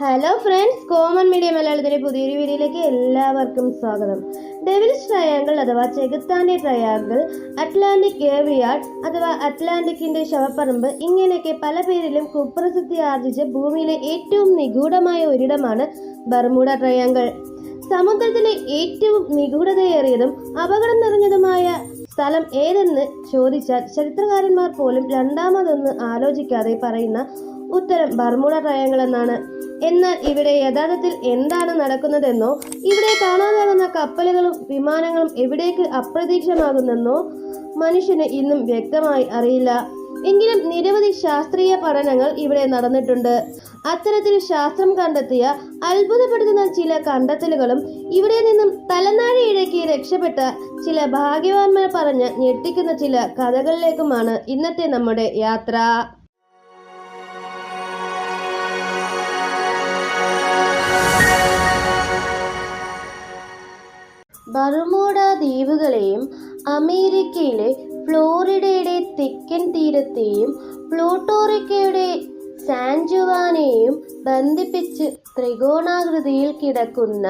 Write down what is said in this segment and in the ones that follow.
Hello friends common media മലയാളത്തിലെ പുതിയൊരു വീഡിയോയിലേക്ക് എല്ലാവർക്കും സ്വാഗതം. ഡെവിൽസ് ട്രയാങ്കിൾ അഥവാ ചെകുത്താന്റെ ട്രയാങ്കിൾ അറ്റ്ലാന്റിക് ഗേവിയാർഡ് അഥവാ അറ്റ്ലാന്റിക്കിന്റെ ശവപ്പറമ്പ് ഇങ്ങനെയൊക്കെ പല പേരിലും കുപ്രസിദ്ധി ആർജിച്ച ഭൂമിയിലെ ഏറ്റവും നിഗൂഢമായ ഒരിടമാണ് ബർമൂഡ ട്രയാങ്കിൾ സമുദ്രത്തിലെ ഏറ്റവും നിഗൂഢതയേറിയതും അപകടം നിറഞ്ഞതുമായ സ്ഥലം ഏതെന്ന് ചോദിച്ചാൽ ചരിത്രകാരന്മാർ പോലും രണ്ടാമതൊന്ന് ആലോചിക്കാതെ പറയുന്ന ഉത്തരം ബർമുള ട്രയാങ്കിൾ എന്നാണ് എന്നാൽ ഇവിടെ യഥാർത്ഥത്തിൽ എന്താണ് നടക്കുന്നതെന്നോ ഇവിടെ കാണാതാകുന്ന കപ്പലുകളും വിമാനങ്ങളും എവിടേക്ക് അപ്രതീക്ഷമാകുന്നെന്നോ മനുഷ്യന് ഇന്നും വ്യക്തമായി അറിയില്ല. എങ്കിലും നിരവധി ശാസ്ത്രീയ പഠനങ്ങൾ ഇവിടെ നടന്നിട്ടുണ്ട്. അത്തരത്തിൽ ശാസ്ത്രം കണ്ടെത്തിയ അത്ഭുതപ്പെടുത്തുന്ന ചില കണ്ടെത്തലുകളും ഇവിടെ നിന്നും തലനാഴിയിഴയ്ക്ക് രക്ഷപ്പെട്ട ചില ഭാഗ്യവാന്മാർ പറഞ്ഞ് ഞെട്ടിക്കുന്ന ചില കഥകളിലേക്കുമാണ് ഇന്നത്തെ നമ്മുടെ യാത്ര. ബർമൂഡ ദ്വീപുകളെയും അമേരിക്കയിലെ ഫ്ലോറിഡയുടെ തെക്കൻ തീരത്തെയും പ്ലൂട്ടോറിക്കയുടെ സാൻജുവാനെയും ബന്ധിപ്പിച്ച് ത്രികോണാകൃതിയിൽ കിടക്കുന്ന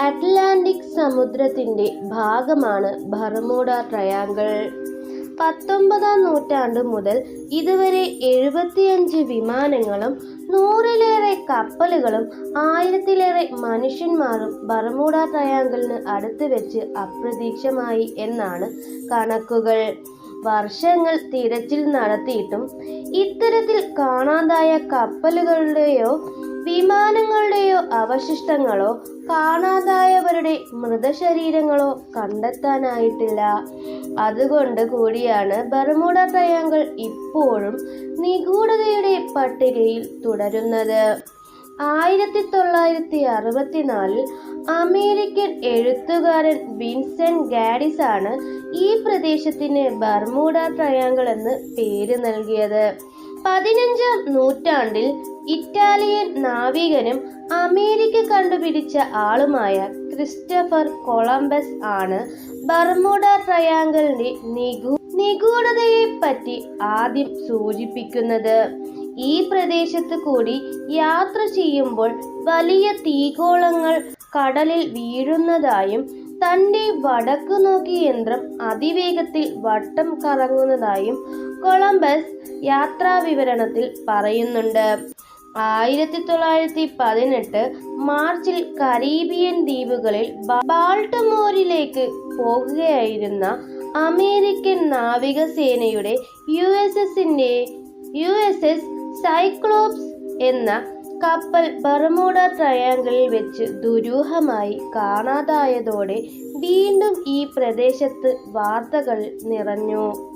അറ്റ്ലാന്റിക് സമുദ്രത്തിന്റെ ഭാഗമാണ് ബർമൂഡ ട്രയാങ്കിൾ. പത്തൊമ്പതാം നൂറ്റാണ്ട് മുതൽ ഇതുവരെ എഴുപത്തിയഞ്ച് വിമാനങ്ങളും നൂറിലേറെ കപ്പലുകളും ആയിരത്തിലേറെ മനുഷ്യന്മാരും ബർമൂഡ ട്രയാങ്കിളിന് അടുത്ത് വെച്ച് അപ്രതീക്ഷമായി എന്നാണ് കണക്കുകൾ. വർഷങ്ങൾ തിരച്ചിൽ നടത്തിയിട്ടും ഇത്തരത്തിൽ കാണാതായ കപ്പലുകളുടെയോ വിമാനങ്ങളുടെയോ അവശിഷ്ടങ്ങളോ കാണാതായവരുടെ മൃതശരീരങ്ങളോ കണ്ടെത്താനായിട്ടില്ല. അതുകൊണ്ട് കൂടിയാണ് ബർമുഡ ട്രയാങ്കിൾ ഇപ്പോഴും നിഗൂഢതയുടെ പട്ടികയിൽ തുടരുന്നത്. ആയിരത്തി തൊള്ളായിരത്തി അറുപത്തിനാലിൽ അമേരിക്കൻ എഴുത്തുകാരൻ വിൻസെന്റ് ഗാഡിസ് ആണ് ഈ പ്രദേശത്തിന് ബർമൂഡ ട്രയാങ്കിൾ എന്ന് പേര് നൽകിയത്. പതിനഞ്ചാം നൂറ്റാണ്ടിൽ ഇറ്റാലിയൻ നാവികനും അമേരിക്ക കണ്ടുപിടിച്ച ആളുമായ ക്രിസ്റ്റഫർ കൊളംബസ് ആണ് ബർമുഡ ട്രയാങ്കിളിന്റെ നിഗൂ നിഗൂഢതയെ പറ്റി ആദ്യം സൂചിപ്പിക്കുന്നത്. ഈ പ്രദേശത്ത് കൂടി യാത്ര ചെയ്യുമ്പോൾ വലിയ തീകോളങ്ങൾ കടലിൽ വീഴുന്നതായും തന്റെ വടക്കു നോക്കി യന്ത്രം അതിവേഗത്തിൽ വട്ടം കറങ്ങുന്നതായും കൊളംബസ് യാത്രാ വിവരണത്തിൽ പറയുന്നുണ്ട്. ആയിരത്തി തൊള്ളായിരത്തി പതിനെട്ട് മാർച്ചിൽ കരീബിയൻ ദ്വീപുകളിൽ ബാൾട്ടമോറിലേക്ക് പോകുകയായിരുന്ന അമേരിക്കൻ നാവികസേനയുടെ യു എസ് എസിന്റെ യു എസ് എസ് സൈക്ലോപ്സ് എന്ന കപ്പൽ ബർമൂഡ ട്രയാങ്കിളിൽ വെച്ച് ദുരൂഹമായി കാണാതായതോടെ വീണ്ടും ഈ പ്രദേശത്ത് വാർത്തകൾ നിറഞ്ഞു.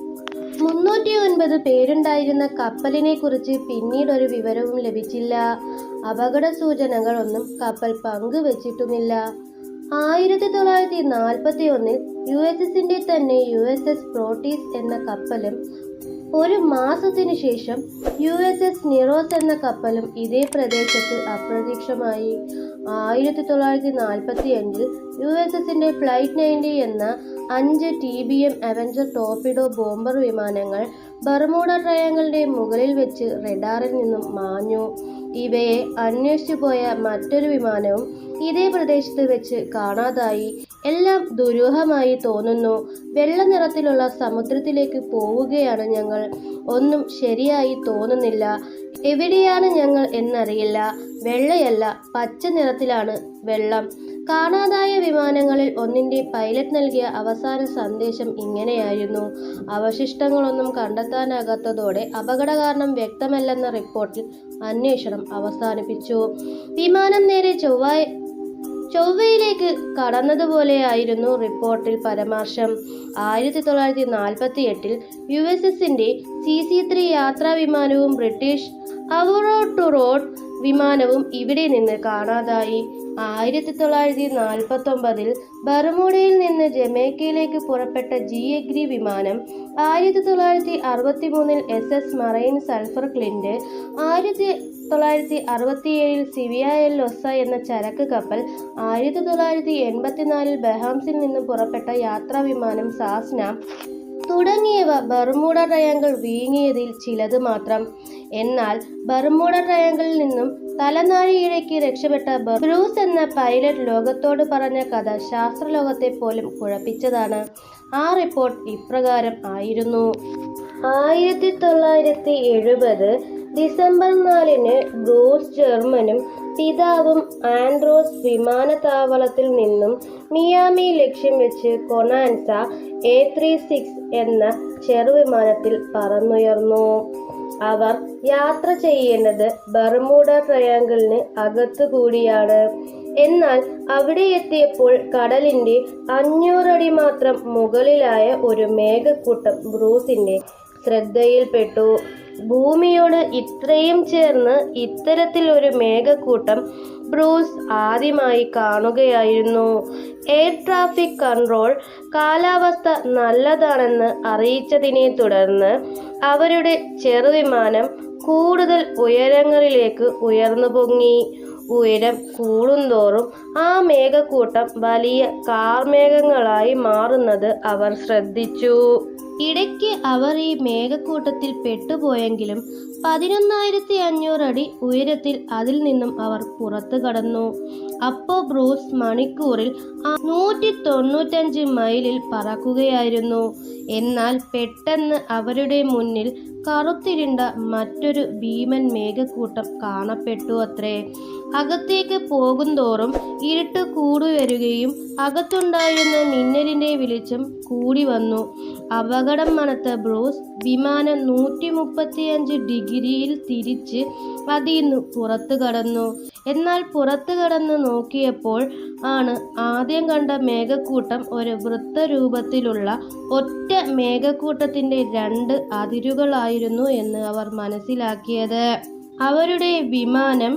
മുന്നൂറ്റി ഒൻപത് പേരുണ്ടായിരുന്ന കപ്പലിനെ കുറിച്ച് പിന്നീട് ഒരു വിവരവും ലഭിച്ചില്ല. അപകട സൂചനകളൊന്നും കപ്പൽ പങ്കുവച്ചിട്ടുമില്ല. ആയിരത്തി തൊള്ളായിരത്തി നാൽപ്പത്തി ഒന്നിൽ യു എസ് എസിന്റെ തന്നെ യു എസ് എസ് പ്രോട്ടീസ് എന്ന കപ്പലും ഒരു മാസത്തിനു ശേഷം യു എസ് എസ് നിറോസ് എന്ന കപ്പലും ഇതേ പ്രദേശത്ത് അപ്രത്യക്ഷമായി. ആയിരത്തി തൊള്ളായിരത്തി നാൽപ്പത്തി അഞ്ചിൽ യു എസ് എസിന്റെ ഫ്ലൈറ്റ് നയന്റി എന്ന അഞ്ച് T B M Avenger torpedo bomber വിമാനങ്ങൾ ബർമൂഡ ട്രയങ്ങളുടെ മുകളിൽ വെച്ച് റെഡാറിൽ നിന്നും മാഞ്ഞു. ഇവയെ അന്വേഷിച്ചു പോയ മറ്റൊരു വിമാനവും ഇതേ പ്രദേശത്ത് വെച്ച് കാണാതായി. എല്ലാം ദുരൂഹമായി തോന്നുന്നു. വെള്ള നിറത്തിലുള്ള സമുദ്രത്തിലേക്ക് പോവുകയാണ് ഞങ്ങൾ. ഒന്നും ശരിയായി തോന്നുന്നില്ല. എവിടെയാണ് ഞങ്ങൾ എന്നറിയില്ല. വെള്ളയല്ല പച്ച നിറത്തിലാണ് വെള്ളം. കാണാതായ വിമാനങ്ങളിൽ ഒന്നിന്റെ പൈലറ്റ് നൽകിയ അവസാന സന്ദേശം ഇങ്ങനെയായിരുന്നു. അവശിഷ്ടങ്ങളൊന്നും കണ്ടെത്താനാകാത്തതോടെ അപകട കാരണം വ്യക്തമല്ലെന്ന റിപ്പോർട്ടിൽ അന്വേഷണം അവസാനിപ്പിച്ചു. വിമാനം നേരെ ചൊവ്വ ചൊവ്വയിലേക്ക് കടന്നതുപോലെയായിരുന്നു റിപ്പോർട്ടിൽ പരാമർശം. ആയിരത്തി തൊള്ളായിരത്തി നാൽപ്പത്തി എട്ടിൽ യു എസ് എസിന്റെ സി സി ത്രീ യാത്രാ വിമാനവും ബ്രിട്ടീഷ് അവറോ ടു റോഡ് വിമാനവും ഇവിടെ നിന്ന് കാണാതായി. ആയിരത്തി തൊള്ളായിരത്തി നാൽപ്പത്തി ഒമ്പതിൽ ബർമുഡയിൽ നിന്ന് ജമൈക്കയിലേക്ക് പുറപ്പെട്ട ജി എഗ്രി വിമാനം ആയിരത്തി തൊള്ളായിരത്തി അറുപത്തി മൂന്നിൽ എസ് എസ് മറൈൻ സൾഫർ ക്ലിന്റ് ആയിരത്തി തൊള്ളായിരത്തി അറുപത്തിയേഴിൽ സിവിയ എൽ ഒസ എന്ന ചരക്ക് കപ്പൽ ആയിരത്തി തൊള്ളായിരത്തി എൺപത്തിനാലിൽ ബഹാംസിൽ നിന്ന് പുറപ്പെട്ട യാത്രാ വിമാനം സാസ്ന തുടങ്ങിയവ ബർമൂഡ ട്രയാങ്കിൾ വീങ്ങിയതിൽ ചിലത് മാത്രം. എന്നാൽ ബർമൂഡ ട്രയാങ്കിളിൽ നിന്നും തലനാഴിയിലേക്ക് രക്ഷപ്പെട്ട ബ്രൂസ് എന്ന പൈലറ്റ് ലോകത്തോട് പറഞ്ഞ കഥ ശാസ്ത്രലോകത്തെ പോലും കുഴപ്പിച്ചതാണ്. ആ റിപ്പോർട്ട് ഇപ്രകാരം ആയിരുന്നു. ആയിരത്തി തൊള്ളായിരത്തി എഴുപത് ഡിസംബർ നാലിന് ബ്രൂസ് ജർമ്മനും പിതാവും ആൻഡ്രോസ് വിമാനത്താവളത്തിൽ നിന്നും മിയാമി ലക്ഷ്യം വെച്ച് കൊണാൻസ എ ത്രീ സിക്സ് എന്ന ചെറുവിമാനത്തിൽ പറന്നുയർന്നു. അവർ യാത്ര ചെയ്യേണ്ടത് ബർമൂഡ ട്രയാങ്കിളിന് അകത്തുകൂടിയാണ്. എന്നാൽ അവിടെ എത്തിയപ്പോൾ കടലിന്റെ അഞ്ഞൂറടി മാത്രം മുകളിലായ ഒരു മേഘക്കൂട്ടം ബ്രൂസിന്റെ ശ്രദ്ധയിൽപ്പെട്ടു. ഭൂമിയോട് ഇത്രയും ചേർന്ന് ഇത്തരത്തിൽ ഒരു മേഘക്കൂട്ടം ബ്രൂസ് ആദ്യമായി കാണുകയായിരുന്നു. എയർ ട്രാഫിക് കൺട്രോൾ കാലാവസ്ഥ നല്ലതാണെന്ന് അറിയിച്ചതിനെ തുടർന്ന് അവരുടെ ചെറുവിമാനം കൂടുതൽ ഉയരങ്ങളിലേക്ക് ഉയർന്നു പൊങ്ങി ഉയരം കൂടുന്തോറും ആ മേഘക്കൂട്ടം വലിയ കാർമേഘങ്ങളായി മാറുന്നത് അവർ ശ്രദ്ധിച്ചു. ഇടയ്ക്ക് അവർ ഈ മേഘക്കൂട്ടത്തിൽ പെട്ടുപോയെങ്കിലും പതിനൊന്നായിരത്തി അഞ്ഞൂറ് അടി ഉയരത്തിൽ അതിൽ നിന്നും അവർ പുറത്തു കടന്നു. അപ്പോ ബ്രൂസ് മണിക്കൂറിൽ നൂറ്റി തൊണ്ണൂറ്റഞ്ച് മൈലിൽ പറക്കുകയായിരുന്നു. എന്നാൽ പെട്ടെന്ന് അവരുടെ മുന്നിൽ കറുത്തിരുണ്ട മറ്റൊരു ഭീമൻ മേഘക്കൂട്ടം കാണപ്പെട്ടു അത്രേ. അകത്തേക്ക് പോകുന്തോറും ഇരുട്ട് കൂടുവരികയും അകത്തുണ്ടായിരുന്ന മിന്നലിന്റെ വെളിച്ചം കൂടി വന്നു. അപകടം മണത്ത ബ്രൂസ് വിമാനം നൂറ്റി മുപ്പത്തിയഞ്ച് ഡിഗ്രിയിൽ തിരിച്ച് അതിന്ന് പുറത്തു കടന്നു. എന്നാൽ പുറത്തു കടന്ന് നോക്കിയപ്പോൾ ആണ് ആദ്യം കണ്ട മേഘക്കൂട്ടം ഒരു വൃത്തരൂപത്തിലുള്ള ഒറ്റ മേഘക്കൂട്ടത്തിന്റെ രണ്ട് അതിരുകളായിരുന്നു എന്ന് അവർ മനസ്സിലാക്കിയത്. അവരുടെ വിമാനം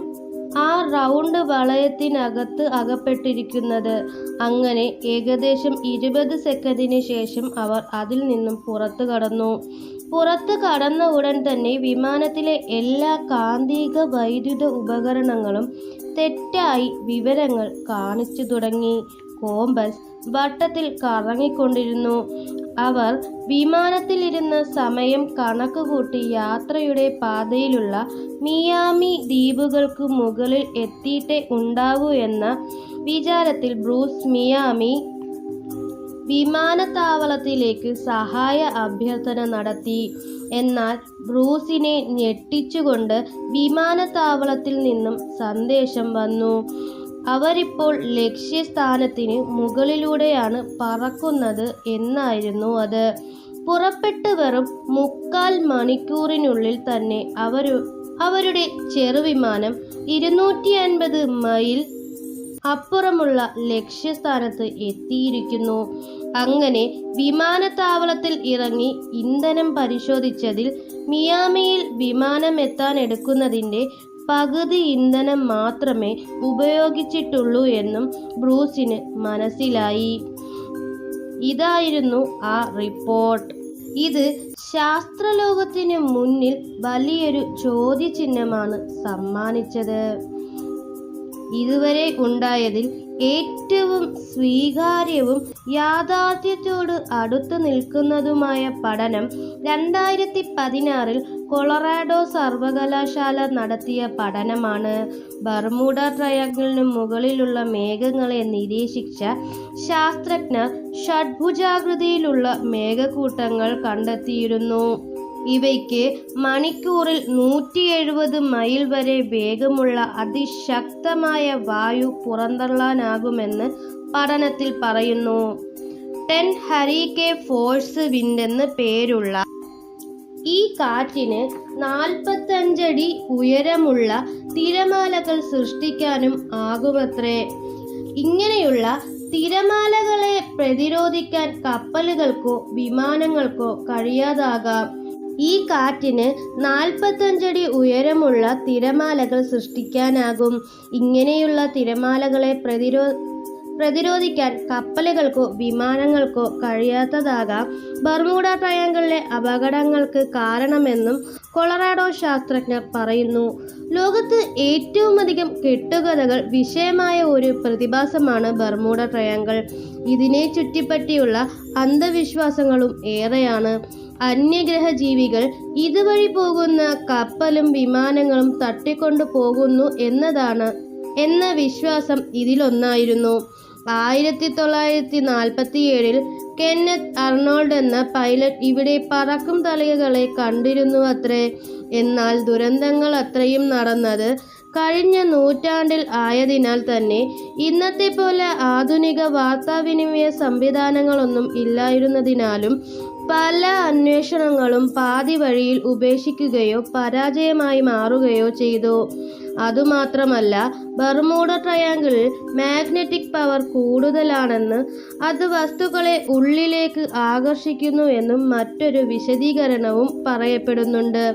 ആ റൗണ്ട് വളയത്തിനകത്ത് അകപ്പെട്ടിരിക്കുന്നത്. അങ്ങനെ ഏകദേശം ഇരുപത് സെക്കൻഡിന് ശേഷം അവർ അതിൽ നിന്നും പുറത്തു കടന്നു. പുറത്ത് കടന്ന ഉടൻ തന്നെ വിമാനത്തിലെ എല്ലാ കാന്തിക വൈദ്യുത ഉപകരണങ്ങളും തെറ്റായി വിവരങ്ങൾ കാണിച്ചു തുടങ്ങി. കോമ്പസ് വട്ടത്തിൽ കറങ്ങിക്കൊണ്ടിരുന്നു. അവർ വിമാനത്തിലിരുന്ന സമയം കണക്കുകൂട്ടി യാത്രയുടെ പാതയിലുള്ള മിയാമി ദ്വീപുകൾക്ക് മുകളിൽ എത്തിയിട്ടേ ഉണ്ടാവൂ എന്ന വിചാരത്തിൽ ബ്രൂസ് മിയാമി വിമാനത്താവളത്തിലേക്ക് സഹായ അഭ്യർത്ഥന നടത്തി. എന്നാൽ ബ്രൂസിനെ ഞെട്ടിച്ചുകൊണ്ട് വിമാനത്താവളത്തിൽ നിന്നും സന്ദേശം വന്നു. അവരിപ്പോൾ ലക്ഷ്യസ്ഥാനത്തിന് മുകളിലൂടെയാണ് പറക്കുന്നത് എന്നായിരുന്നു അത്. പുറപ്പെട്ട് വെറും മുക്കാൽ മണിക്കൂറിനുള്ളിൽ തന്നെ അവരു അവരുടെ ചെറുവിമാനം ഇരുന്നൂറ്റി അൻപത് മൈൽ അപ്പുറമുള്ള ലക്ഷ്യസ്ഥാനത്ത് എത്തിയിരിക്കുന്നു. അങ്ങനെ വിമാനത്താവളത്തിൽ ഇറങ്ങി ഇന്ധനം പരിശോധിച്ചതിൽ മിയാമിയിൽ വിമാനം എത്താൻ എടുക്കുന്നതിന്റെ പകുതി ഇന്ധനം മാത്രമേ ഉപയോഗിച്ചിട്ടുള്ളൂ എന്നും ബ്രൂസിന് മനസ്സിലായി. ഇതായിരുന്നു ആ റിപ്പോർട്ട്. ഇത് ശാസ്ത്രലോകത്തിന് മുന്നിൽ വലിയൊരു ചോദ്യചിഹ്നമാണ് സമ്മാനിച്ചത്. ഇതുവരെ ഉണ്ടായതിൽ ഏറ്റവും സ്വീകാര്യവും യാഥാർത്ഥ്യത്തോട് അടുത്തു നിൽക്കുന്നതുമായ പഠനം രണ്ടായിരത്തി പതിനാറിൽ കൊളറാഡോ സർവകലാശാല നടത്തിയ പഠനമാണ്. ബർമുഡ ട്രയാങ്കിളിന് മുകളിലുള്ള മേഘങ്ങളെ നിരീക്ഷിച്ച ശാസ്ത്രജ്ഞർ ഷഡ്ഭുജാകൃതിയിലുള്ള മേഘക്കൂട്ടങ്ങൾ കണ്ടെത്തിയിരുന്നു. ഇവയ്ക്ക് മണിക്കൂറിൽ നൂറ്റി എഴുപത് മൈൽ വരെ വേഗമുള്ള അതിശക്തമായ വായു പുറന്തള്ളാനാകുമെന്ന് പഠനത്തിൽ പറയുന്നു. ടെൻ ഹരിക്കെ ഫോഴ്സ് വിൻഡെന്ന് പേരുള്ള ഈ കാറ്റിന് നാൽപ്പത്തഞ്ചടി ഉയരമുള്ള തിരമാലകൾ സൃഷ്ടിക്കാനും ആകുമത്രേ. ഇങ്ങനെയുള്ള തിരമാലകളെ പ്രതിരോധിക്കാൻ കപ്പലുകൾക്കോ വിമാനങ്ങൾക്കോ കഴിയാതാകാം. ഈ കാറ്റിന് നാൽപ്പത്തഞ്ചടി ഉയരമുള്ള തിരമാലകൾ സൃഷ്ടിക്കാനാകും. ഇങ്ങനെയുള്ള തിരമാലകളെ പ്രതിരോ പ്രതിരോധിക്കാൻ കപ്പലുകൾക്കോ വിമാനങ്ങൾക്കോ കഴിയാത്തതാകാം. ബർമൂഡ ട്രയാങ്കിളിലെ അപകടങ്ങൾക്ക് കാരണമെന്നും കൊളറാഡോ ശാസ്ത്രജ്ഞർ പറയുന്നു. ലോകത്ത് ഏറ്റവും അധികം കെട്ടുകഥകൾ വിഷയമായ ഒരു പ്രതിഭാസമാണ് ബർമൂഡ ട്രയാങ്കിൾ. ഇതിനെ ചുറ്റിപ്പറ്റിയുള്ള അന്ധവിശ്വാസങ്ങളും ഏറെയാണ്. അന്യഗ്രഹ ജീവികൾ ഇതുവഴി പോകുന്ന കപ്പലും വിമാനങ്ങളും തട്ടിക്കൊണ്ടു പോകുന്നു എന്നതാണ് എന്ന വിശ്വാസം ഇതിലൊന്നായിരുന്നു. ആയിരത്തി തൊള്ളായിരത്തി നാൽപ്പത്തി ഏഴിൽ കെന്നത്ത് അർണോൾഡ് എന്ന പൈലറ്റ് ഇവിടെ പറക്കും തലകളെ കണ്ടിരുന്നു അത്രേ. എന്നാൽ ദുരന്തങ്ങൾ അത്രയും നടന്നത് കഴിഞ്ഞ നൂറ്റാണ്ടിൽ ആയതിനാൽ തന്നെ ഇന്നത്തെ പോലെ ആധുനിക വാർത്താവിനിമയ സംവിധാനങ്ങളൊന്നും ഇല്ലായിരുന്നതിനാലും പല അന്വേഷണങ്ങളും പാതി വഴിയിൽ ഉപേക്ഷിക്കുകയോ പരാജയമായി മാറുകയോ ചെയ്തു. അതുമാത്രമല്ല ബർമൂഡ ട്രയാങ്കിളിൽ മാഗ്നറ്റിക് പവർ കൂടുതലാണെന്ന് അത് വസ്തുക്കളെ ഉള്ളിലേക്ക് ആകർഷിക്കുന്നു എന്നും മറ്റൊരു വിശദീകരണവും പറയപ്പെടുന്നുണ്ട്.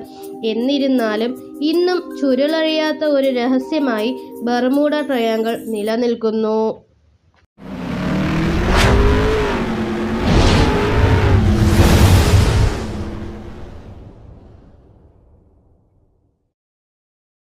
എന്നിരുന്നാലും ഇന്നും ചുരുളഴിയാത്ത ഒരു രഹസ്യമായി ബർമൂഡ ട്രയാങ്കിൾ നിലനിൽക്കുന്നു.